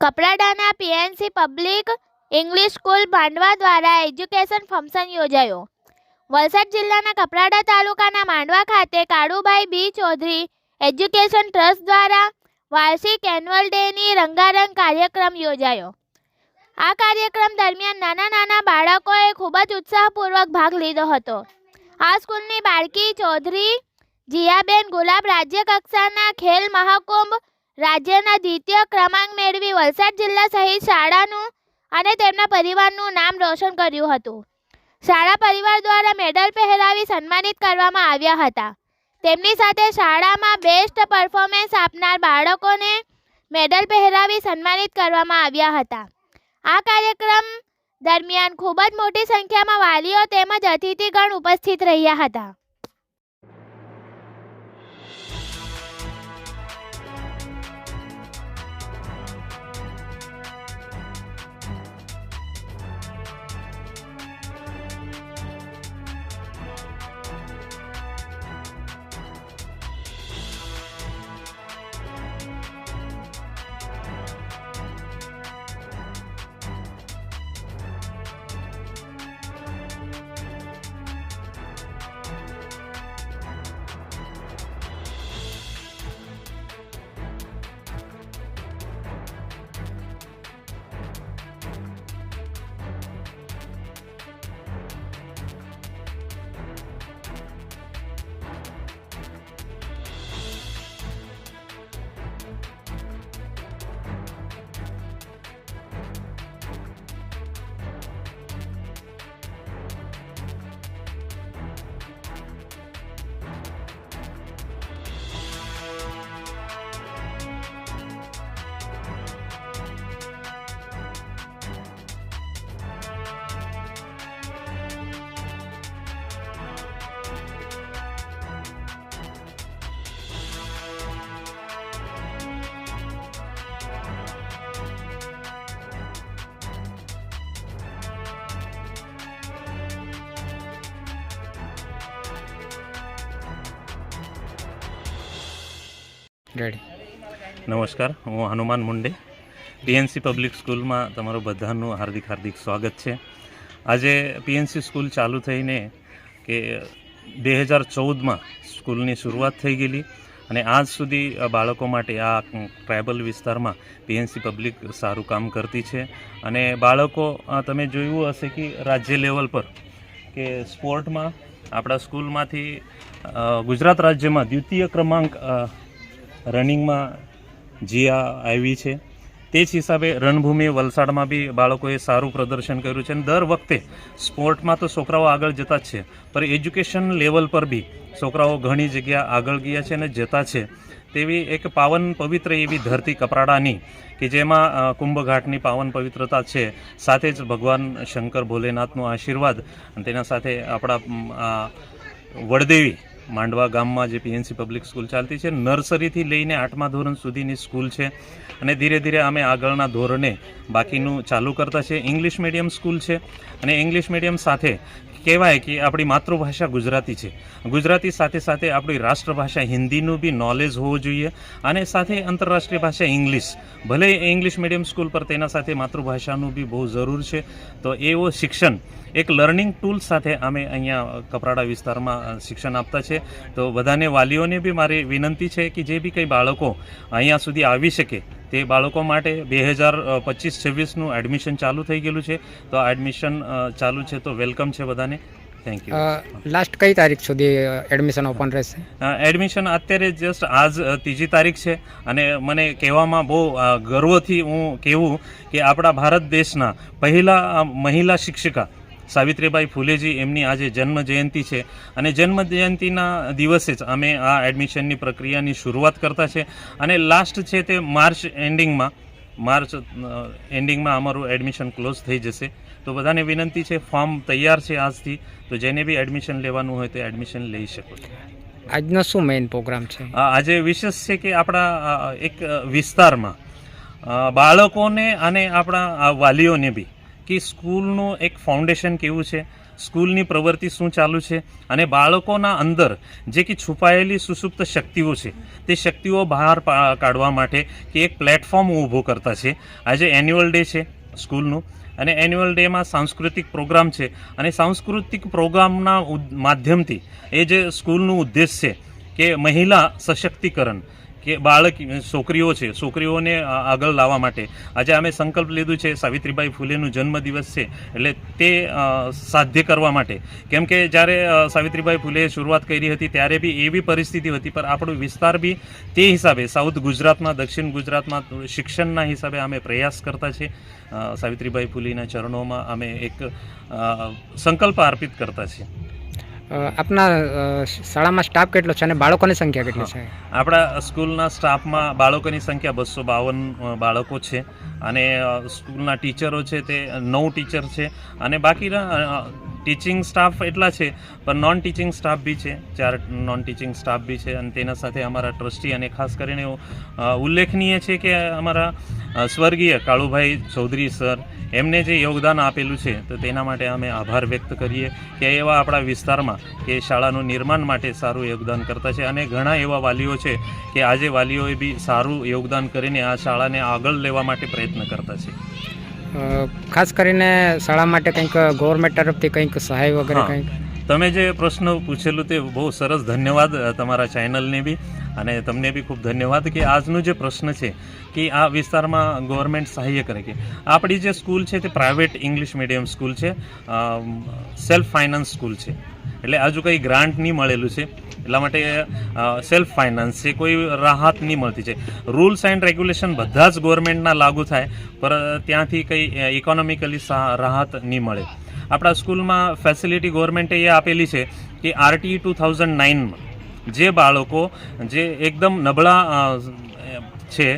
કપરાડાના PNC public English school Mandva દ્વારા education function યોજાયો. વલસાડ જિલ્લાના કપરાડા તાલુકાના માંડવા ખાતે Kalubhai B Chaudhary education trust દ્વારા વાર્ષિક એન્યુઅલ ડેની રંગારંગ કાર્યક્રમ યોજાયો. આ કાર્યક્રમ દરમિયાન નાના નાના બાળકોએ ખૂબ જ ઉત્સાહપૂર્વક ભાગ લીધો હતો. આ સ્કૂલની બાળકી ચૌધરી જીયાબેન ગુલાબ રાજ્ય કક્ષાના ખેલ મહાકુંભ રાજ્યના દ્વિતીય ક્રમાંક મેળવી વલસાડ જિલ્લા સહિત શાળાનું અને તેમના પરિવારનું નામ રોશન કર્યું હતું. શાળા પરિવાર દ્વારા મેડલ પહેરાવી સન્માનિત કરવામાં આવ્યા હતા. તેમની સાથે શાળામાં બેસ્ટ પરફોર્મન્સ આપનાર બાળકોને મેડલ પહેરાવી સન્માનિત કરવામાં આવ્યા હતા. આ કાર્યક્રમ દરમિયાન ખૂબ જ મોટી સંખ્યામાં વાલીઓ તેમજ અતિથિગણ ઉપસ્થિત રહ્યા હતા. રેડી નમસ્કાર, હું હનુમાન મુંડે. પીએનસી પબ્લિક સ્કૂલમાં તમારું બધાનું હાર્દિક હાર્દિક સ્વાગત છે. આજે પીએનસી સ્કૂલ ચાલુ થઈને કે બે હજાર ચૌદમાં સ્કૂલની શરૂઆત થઈ ગયેલી અને આજ સુધી બાળકો માટે આ ટ્રાઇબલ વિસ્તારમાં પીએનસી પબ્લિક સારું કામ કરતી છે. અને બાળકો તમે જોયું હશે કે રાજ્ય લેવલ પર કે સ્પોર્ટમાં આપણા સ્કૂલમાંથી ગુજરાત રાજ્યમાં દ્વિતીય ક્રમાંક રનિંગમાં જીયા આવી છે, તે જ હિસાબે રણભૂમિ વલસાડમાં બી બાળકોએ સારું પ્રદર્શન કર્યું છે અને દર વખતે સ્પોર્ટમાં તો છોકરાઓ આગળ જતા જ છે, પર એજ્યુકેશન લેવલ પર બી છોકરાઓ ઘણી જગ્યા આગળ ગયા છે અને જતા છે. તેવી એક પાવન પવિત્ર એવી ધરતી કપરાડાની કે જેમાં કુંભઘાટની પાવન પવિત્રતા છે, સાથે જ ભગવાન શંકર ભોલેનાથનો આશીર્વાદ અને તેના સાથે આપણા વડદેવી માંડવા ગામમાં જે પીએનસી પબ્લિક સ્કૂલ ચાલતી છે, નર્સરીથી લઈને આઠમા ધોરણ સુધીની સ્કૂલ છે અને ધીરે ધીરે અમે આગળના ધોરણે બાકીનું ચાલુ કરતા છે. ઇંગ્લિશ મીડિયમ સ્કૂલ છે અને ઇંગ્લિશ મીડિયમ સાથે કહેવાય કે આપણી માતૃભાષા ગુજરાતી છે. ગુજરાતી સાથે સાથે આપણી રાષ્ટ્રભાષા હિન્દીનું બી નોલેજ હોવું જોઈએ અને સાથે આંતરરાષ્ટ્રીય ભાષા ઇંગ્લિશ. ભલે ઇંગ્લિશ મીડિયમ સ્કૂલ પર તેના સાથે માતૃભાષાનું બી બહુ જરૂર છે, તો એવો શિક્ષણ એક લર્નિંગ ટૂલ સાથે અમે અહીંયા કપરાડા વિસ્તારમાં શિક્ષણ આપતા છે. તો બધાને વાલીઓને બી મારી વિનંતી છે કે જે બી કંઈ બાળકો અહીંયા સુધી આવી શકે તે બાળકો માટે બે હજાર પચીસ છવ્વીસનું એડમિશન ચાલુ થઈ ગયેલું છે. તો આ એડમિશન ચાલુ છે તો વેલકમ છે બધાને. થેન્ક યુ લાસ્ટ કઈ તારીખ સુધી એડમિશન ઓપન રહેશે? એડમિશન અત્યારે જસ્ટ આજ ત્રીજી તારીખ છે અને મને કહેવામાં બહુ ગર્વથી હું કહેવું કે આપણા ભારત દેશના પહેલા મહિલા શિક્ષિકા સાવિત્રીબાઈ ફૂલેજી એમની આજે જન્મ જયંતિ છે અને જન્મ જયંતિના દિવસે જ અમે આ એડમિશનની પ્રક્રિયાની શરૂઆત કરતા છે. અને લાસ્ટ છે તે માર્ચ એન્ડિંગમાં માર્ચ એન્ડિંગમાં અમારું એડમિશન ક્લોઝ થઈ જશે. તો બધાને વિનંતી છે ફોર્મ તૈયાર છે આજથી. તો જેને બી એડમિશન લેવાનું હોય તો એડમિશન લઈ શકો છો. આજનો શું મેઇન પ્રોગ્રામ છે? આજે વિશેષ છે કે આપણા એક વિસ્તારમાં બાળકોને અને આપણા વાલીઓને બી કે સ્કૂલનું એક ફાઉન્ડેશન કેવું છે સ્કૂલની પ્રવૃત્તિ શું ચાલુ છે અને બાળકોના અંદર જે કે છુપાયેલી સુસુપ્ત શક્તિઓ છે, તે શક્તિઓ બહાર કાઢવા માટે કે એક પ્લેટફોર્મ ઊભો કરતા છે. આજે એન્યુઅલ ડે છે સ્કૂલનું અને એન્યુઅલ ડેમાં સાંસ્કૃતિક પ્રોગ્રામ છે અને સાંસ્કૃતિક પ્રોગ્રામના માધ્યમથી એ જે સ્કૂલનું ઉદ્દેશ છે કે મહિલા સશક્તિકરણ કે બાળક છોકરીઓ છે છોકરીઓને આગળ લાવવા માટે. આજે અમે સંકલ્પ લીધું છે સાવિત્રીબાઈ ફૂલેનું જન્મદિવસ છે એટલે તે સાધ્ય કરવા માટે. કેમ કે જ્યારે સાવિત્રીબાઈ ફૂલેએ શરૂઆત કરી હતી ત્યારે બી એવી પરિસ્થિતિ હતી પણ આપણો વિસ્તાર બી તે હિસાબે સાઉથ ગુજરાતમાં દક્ષિણ ગુજરાતમાં શિક્ષણના હિસાબે અમે પ્રયાસ કરતા છે અ, સાવિત્રીબાઈ ફૂલેના ચરણોમાં અમે એક સંકલ્પ અર્પિત કરતા છીએ. આપના શાળામાં સ્ટાફ કેટલો છે અને બાળકોની સંખ્યા કેટલી છે? આપણા સ્કૂલના સ્ટાફમાં બાળકોની સંખ્યા બસો બાવન બાળકો છે અને સ્કૂલના ટીચરો છે તે નવ ટીચર છે અને બાકીના ટીચિંગ સ્ટાફ એટલા છે, પણ નોન ટીચિંગ સ્ટાફ બી છે. ચાર નોન ટીચિંગ સ્ટાફ બી છે અને તેના સાથે અમારા ટ્રસ્ટી અને ખાસ કરીને ઉલ્લેખનીય છે કે અમારા સ્વર્ગીય કાળુભાઈ ચૌધરી સર, એમને જે યોગદાન આપેલું છે, તો તેના માટે અમે આભાર વ્યક્ત કરીએ કે એવા આપણા વિસ્તારમાં કે શાળાનું નિર્માણ માટે સારું યોગદાન કરતા છે અને ઘણા એવા વાલીઓ છે કે આજે વાલીઓએ બી સારું યોગદાન કરીને આ શાળાને આગળ લેવા માટે પ્રયત્ન કરતા છે. ખાસ કરીને શાળા માટે કંઈક ગવર્મેન્ટ તરફથી કંઈક સહાય વગેરે કંઈક? તમે જે પ્રશ્ન પૂછેલું તે બહુ સરસ. ધન્યવાદ તમારા ચેનલને બી. અને તમને બી ખૂબ ધન્યવાદ કે આજનો જે પ્રશ્ન છે કે આ વિસ્તારમાં ગવર્મેન્ટ સહાય કરે કે આપણી જે સ્કૂલ છે તે પ્રાઇવેટ ઇંગ્લિશ મીડિયમ સ્કૂલ છે સેલ્ફ ફાઇનાન્સ સ્કૂલ છે. એટલે હજુ કંઈ ગ્રાન્ટ નહીં મળેલું છે. એટલા માટે સેલ્ફ ફાઇનાન્સ છે, કોઈ રાહત નહીં મળતી છે. રૂલ્સ એન્ડ રેગ્યુલેશન બધા જ ગવર્મેન્ટના લાગુ થાય, પર ત્યાંથી કંઈ ઇકોનોમિકલી રાહત નહીં મળે. આપણા સ્કૂલમાં ફેસિલિટી ગવર્મેન્ટે એ આપેલી છે કે આરટી ટુ થાઉઝન્ડ નાઇનમાં જે બાળકો જે એકદમ નબળા છે,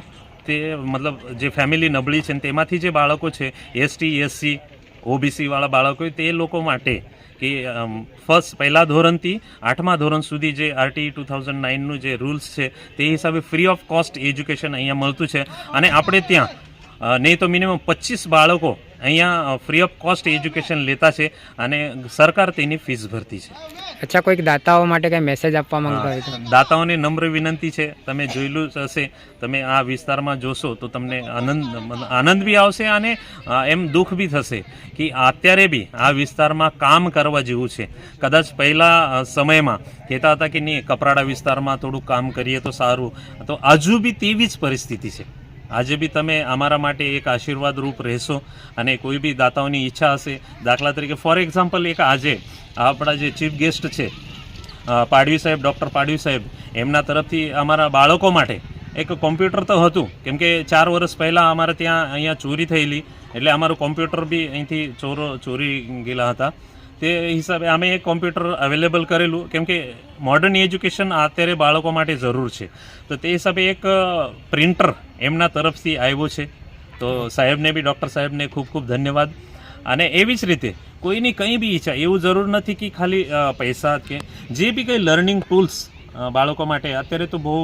તે મતલબ જે ફેમિલી નબળી છે તેમાંથી જે બાળકો છે એસટી એસસી ઓબીસીવાળા બાળકો તે લોકો માટે કે ફર્સ્ટ પહેલા ધોરણથી આઠમા ધોરણ સુધી જે આરટી ટુ થાઉઝન્ડ નાઇનનું જે રૂલ્સ છે તે હિસાબે ફ્રી ઓફ કોસ્ટ એજ્યુકેશન અહીંયા મળતું છે. અને આપણે ત્યાં નહીં તો મિનિમમ પચીસ બાળકો અહીંયા ફ્રી ઓફ કોસ્ટ એજ્યુકેશન લેતા છે અને સરકાર તેની ફીસ ભરતી છે. અચ્છા કોઈક દાતાઓ માટે કંઈ મેસેજ આપવા માંગતા હોય દાતાઓને નમ્ર વિનંતી છે. તમે જોયેલું હશે. તમે આ વિસ્તારમાં જોશો તો તમને આનંદ આનંદ બી આવશે અને એમ દુઃખ બી થશે કે અત્યારે બી આ વિસ્તારમાં કામ કરવા જેવું છે. કદાચ પહેલાં સમયમાં કહેતા હતા કે નહીં કપરાડા વિસ્તારમાં થોડું કામ કરીએ તો સારું. તો હજુ બી તેવી જ પરિસ્થિતિ છે. આજે બી તમે અમારા માટે એક આશીર્વાદ રૂપ રહેશો અને કોઈ બી દાતાઓની ઈચ્છા હશે, દાખલા તરીકે ફોર એક્ઝામ્પલ એક આજે આપણા જે ચીફ ગેસ્ટ છે પાડવી સાહેબ ડૉક્ટર પાડવી સાહેબ, એમના તરફથી અમારા બાળકો માટે એક કોમ્પ્યુટર તો હતું, કેમ કે ચાર વર્ષ પહેલાં અમારે ત્યાં અહીંયા ચોરી થયેલી, એટલે અમારું કોમ્પ્યુટર બી અહીંથી ચોરો, ચોરી ગયેલા હતા. તે હિસાબે અમે એક કોમ્પ્યુટર અવેલેબલ કરેલું, કેમ કે મોડર્ન એજ્યુકેશન અત્યારે બાળકો માટે જરૂર છે. તો તે હિસાબે એક પ્રિન્ટર એમના તરફથી આવ્યો છે. તો સાહેબને બી, ડૉક્ટર સાહેબને ખૂબ ખૂબ ધન્યવાદ. અને એવી જ રીતે કોઈની કંઈ બી ઈચ્છા, એવું જરૂર નથી કે ખાલી પૈસા કે જે બી કંઈ લર્નિંગ ટૂલ્સ બાળકો માટે અત્યારે તો બહુ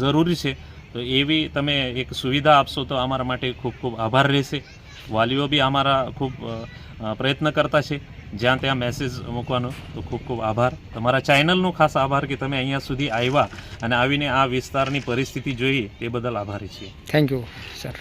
જરૂરી છે. તો એવી તમે એક સુવિધા આપશો તો અમારા માટે ખૂબ ખૂબ આભાર રહેશે. વાલીઓ બી અમારા ખૂબ પ્રયત્ન કરતા છે. જ્યાં ત્યાં મેસેજ મૂકવાનો, તો ખૂબ ખૂબ આભાર. તમારા ચેનલનો ખાસ આભાર કે તમે અહીંયા સુધી આવ્યા અને આવીને આ વિસ્તારની પરિસ્થિતિ જોઈ, તે બદલ આભારી છીએ. Thank you sir